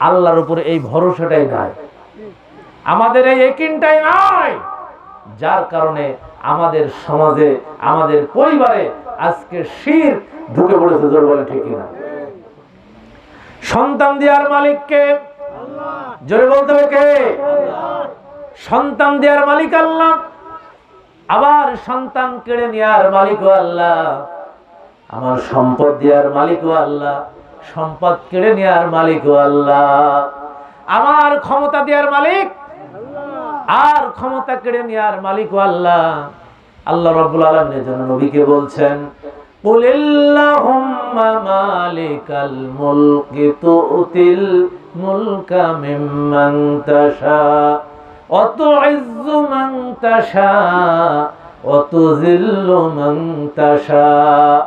আল্লাহর উপরে এই ভরসাটাই নাই। আমাদের এই একিনটাই নাই। যার কারণে আমাদের সমাজে, আমাদের পরিবারে আজকে শির ঢুকে পড়েছে, জোর বলে ঠিক না সন্তান দেওয়ার মালিককে জোরে বলতে হবে কে? সন্তান দেওয়ার মালিক আল্লাহ। আবার সন্তান কেড়ে নেওয়ার মালিকও আল্লাহ। আমার সম্পদ দেওয়ার মালিকও আল্লাহ। সম্পদ কেড়ে নেওয়ার মালিকও আল্লাহ আমার ক্ষমতা দেওয়ার মালিক আর ক্ষমতা কেড়ে নেওয়ার মালিকও আল্লাহ আল্লাহ রব্বুল আলমিনের জন্য নবীকে বলছেন قل اللهم مالك الملك تؤتي الملك ممن تشاء وتعز من تشاء وتذل من تشاء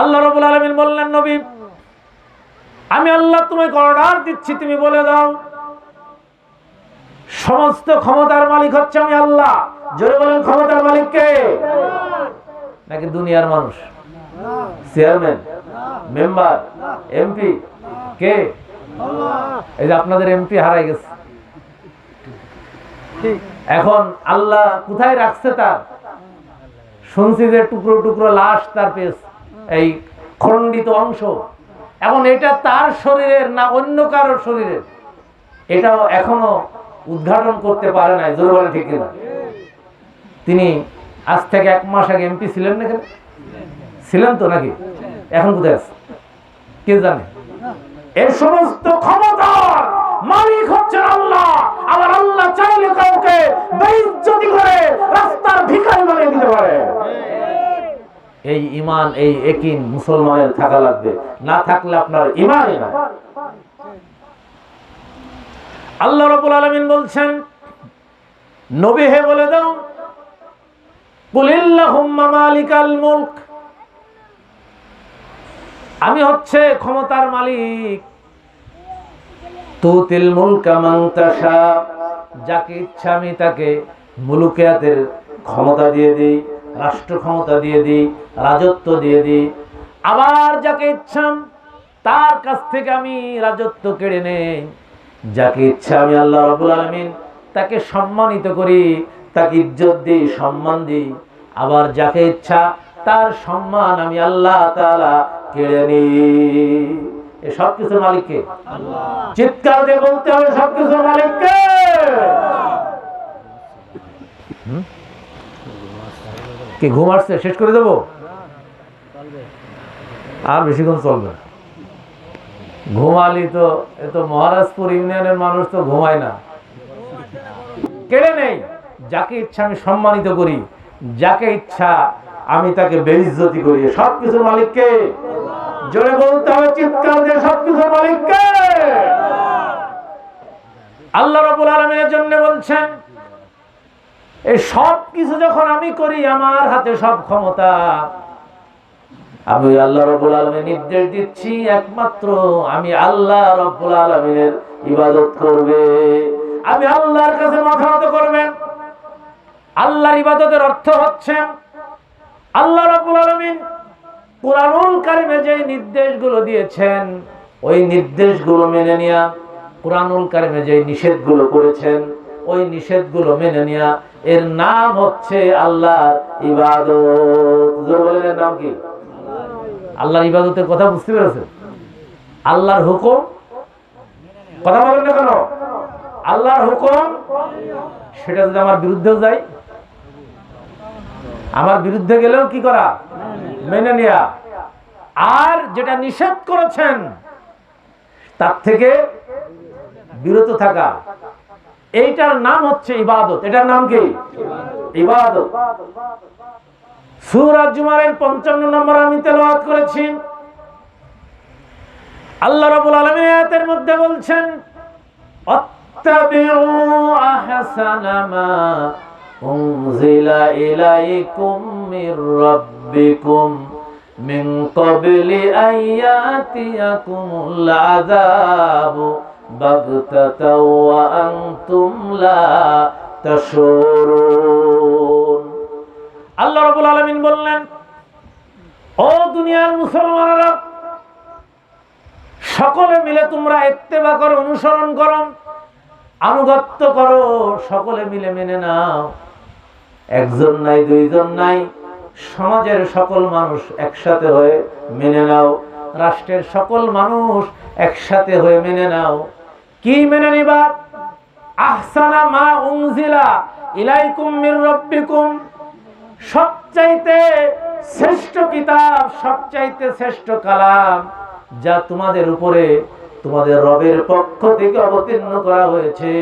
আল্লাহ রবুল আলমিন বললেন, নবী, আমি আল্লাহ তুমি অর্ডার দিচ্ছি, তুমি বলে দাও। সমস্ত ক্ষমতার মালিক হচ্ছে আমি আল্লাহ। জোরে বলেন, ক্ষমতার মালিক কে? নাকি দুনিয়ার মানুষ? চেয়ারম্যান, মেম্বার, এমপি, কে? এই যে আপনাদের এমপি হারাই গেছে। ঠিক এখন আল্লাহ কোথায় রাখছে তার? শুনছি যে টুকরো টুকরো লাশ তার পেস এই খণ্ডিত অংশ। এখন এটা তার শরীরের না অন্য কারোর শরীরের? এটাও এখনও উদ্ঘাটন করতে পারে নাই, জোর ঠিক না তিনি আজ থেকে এক মাস আগে এমপি ছিলেন না ছিলেন তো নাকি? এখন কোথায় আছে? কে জানে? এই সমস্ত ক্ষমতার মালিক হচ্ছেন আল্লাহ। আমার আল্লাহ চাইলে কাউকে বেইজ্জতি করে রাস্তার ভিখারি বানিয়ে দিতে পারে। এই ইমান এই একিন মুসলমানের থাকা লাগবে। না থাকলে আপনার ইমানই নাই। আল্লাহ রাব্বুল আলামিন বলছেন, নবী হে বলে দাও কুলিল্লাহুম্মা মালিকাল মুলক। আমি হচ্ছে ক্ষমতার মালিক। তুতিল মুলকা মান তাশা। যাকে ইচ্ছা, আমি তাকে মুলুকিয়াতের ক্ষমতা দিয়ে দিই, রাষ্ট্র ক্ষমতা দিয়ে দিই, রাজত্ব দিয়ে দিই। আবার যাকে ইচ্ছা, তার কাছ থেকে আমি রাজত্ব কেড়ে নেই। যাকে ইচ্ছা, আমি আল্লাহ রাব্বুল আলামিন তাকে সম্মানিত করি, তাকে ইজ্জত দিই, সম্মান দিই। আবার যাকে ইচ্ছা, তার সম্মান আমি আল্লাহ তালা কেড়ে নিই। এ মালিককে। চিৎকার দিয়ে বলতে হবে সবকিছুর মালিককে। কি ঘুম আসছে? শেষ করে দেবো? আর বেশিক্ষণ চলবে ঘুমালি তো, এ তো মহারাজপুর ইউনিয়নের মানুষ তো ঘুমায় না। কেড়ে নেই? যাকে ইচ্ছা আমি সম্মানিত করি, যাকে ইচ্ছা আমি তাকে বেইজ্জতি করি। সব কিছুর মালিককে। জোরে বলতে হবে চিৎকার দিয়ে সব কিছুর মালিককে। আল্লাহ রাব্বুল আলামিনের জন্য বলছেন, এই সব কিছু যখন আমি করি, আমার হাতে সব ক্ষমতা। আমি আল্লাহ রব্বুল আলমীর নির্দেশ দিচ্ছি, একমাত্র আমি আল্লাহ রব্বুল আলমিনের ইবাদত করবে। আমি আল্লাহর কাছে মাথা নত করবেন। আল্লাহর ইবাদতের অর্থ হচ্ছে, আল্লাহ রব্বুল আলমিন কোরআনুল কারিমে যে নির্দেশগুলো দিয়েছেন, ওই নির্দেশগুলো মেনে নেওয়া কোরআনুল কারিমে যে নিষেধগুলো করেছেন, ওই নিষেধগুলো মেনে নেওয়া এর নাম হচ্ছে আল্লাহর ইবাদত। নাম কি? আল্লাহর ইবাদতের কথা বুঝতে পেরেছেন? আল্লাহর হুকুম? কথা বলেন না কেন? আল্লাহর হুকুম? সেটা যদি আমার বিরুদ্ধেও যায় আমার বিরুদ্ধে গেলেও কি করা? মেনে নেয়া। আর যেটা নিষেধ করেছেন, তার থেকে বিরত থাকা। এইটার নাম হচ্ছে ইবাদত। এটার নাম কি? ইবাদত। সূরা জুমারের 55 নম্বর আমি তেলাওয়াত করেছি। আল্লাহ রাব্বুল আলামিন আয়াতের মধ্যে বলছেন মা উনজিলা ইলাইকুম মির রাব্বিকুম মিন ক্বাবলি আয়াতিয়াকুমুল আযাবু বাগতাতাও ওয়া আনতুম লা তাশুরুন আল্লাহ রাব্বুল আলামিন বললেন, ও দুনিয়ার মুসলমানেরা, সকলে মিলে তোমরা ইত্তেবা করো, অনুসরণ করো, আনুগত্য করো, সকলে মিলে মেনে নাও। একজন নাই, দুইজন নাই। সমাজের সকল মানুষ একসাথে হয়ে মেনে নাও। রাষ্ট্রের সকল মানুষ একসাথে হয়ে মেনে নাও। কি মেনে নিবা? আহসানা মা উনজিলা ইলাইকুম মির রাব্বিকুম। সবচাইতে শ্রেষ্ঠ কিতাব, সবচাইতে শ্রেষ্ঠ কালাম, যা তোমাদের উপরে তোমাদের রবের পক্ষ থেকে অবতীর্ণ করা হয়েছে,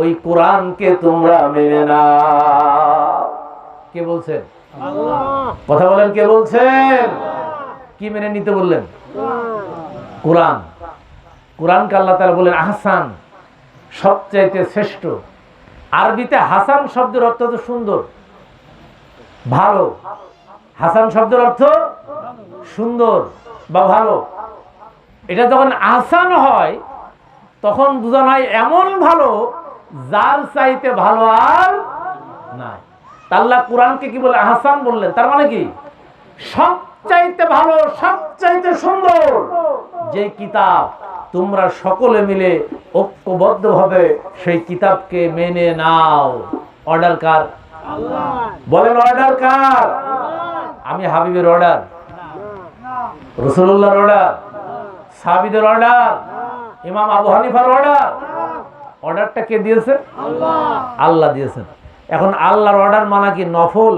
ওই কোরআনকে তোমরা মেনে নাও। কে বলছেন? কথা বলেন কে বলছেন? কি মেনে নিতে বললেন? কোরআন। কোরআনকে আল্লাহ তাআলা বলেন আহসান সবচাইতে শ্রেষ্ঠ। আরবিতে হাসান শব্দের অর্থ তো সুন্দর। ভালো। হাসান শব্দের অর্থ সুন্দর বা ভালো। এটা যখন আহসান হয় তখন বোঝানো হয় এমন ভালো যার চাইতে ভালো আর নাই। আল্লাহ কোরআনকে কি বলে? আহসান বললেন। তার মানে কি? সবচাইতে ভালো, সবচাইতে সুন্দর যে কিতাব তোমরা সকলে মিলে ঐক্যবদ্ধভাবে সেই কিতাবকে মেনে নাও। অর্ডার কার? বলেন, অর্ডার কার? আমি হাবিবের অর্ডার। রসুল্লাহর অর্ডার। সাবিদের অর্ডার। ইমাম আবু হানিফার অর্ডার। অর্ডারটা কে দিয়েছে? আল্লাহ দিয়েছেন। এখন আল্লাহর অর্ডার মানা কি নফল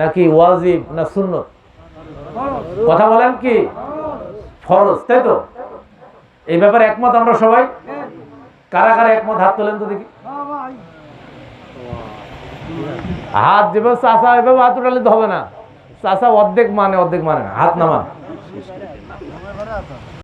নাকি ওয়াজিব না সুন্নত? কথা বলেন কি? ফরজ, তাই তো? এই ব্যাপারে একমত আমরা সবাই? কারা কারা একমত? হাত তোলেন তো দেখি। হাত যেভাবে চাষা এভাবে হাত উঠালে তো হবে না। চাষা অর্ধেক মানে অর্ধেক মানে না। হাত নামান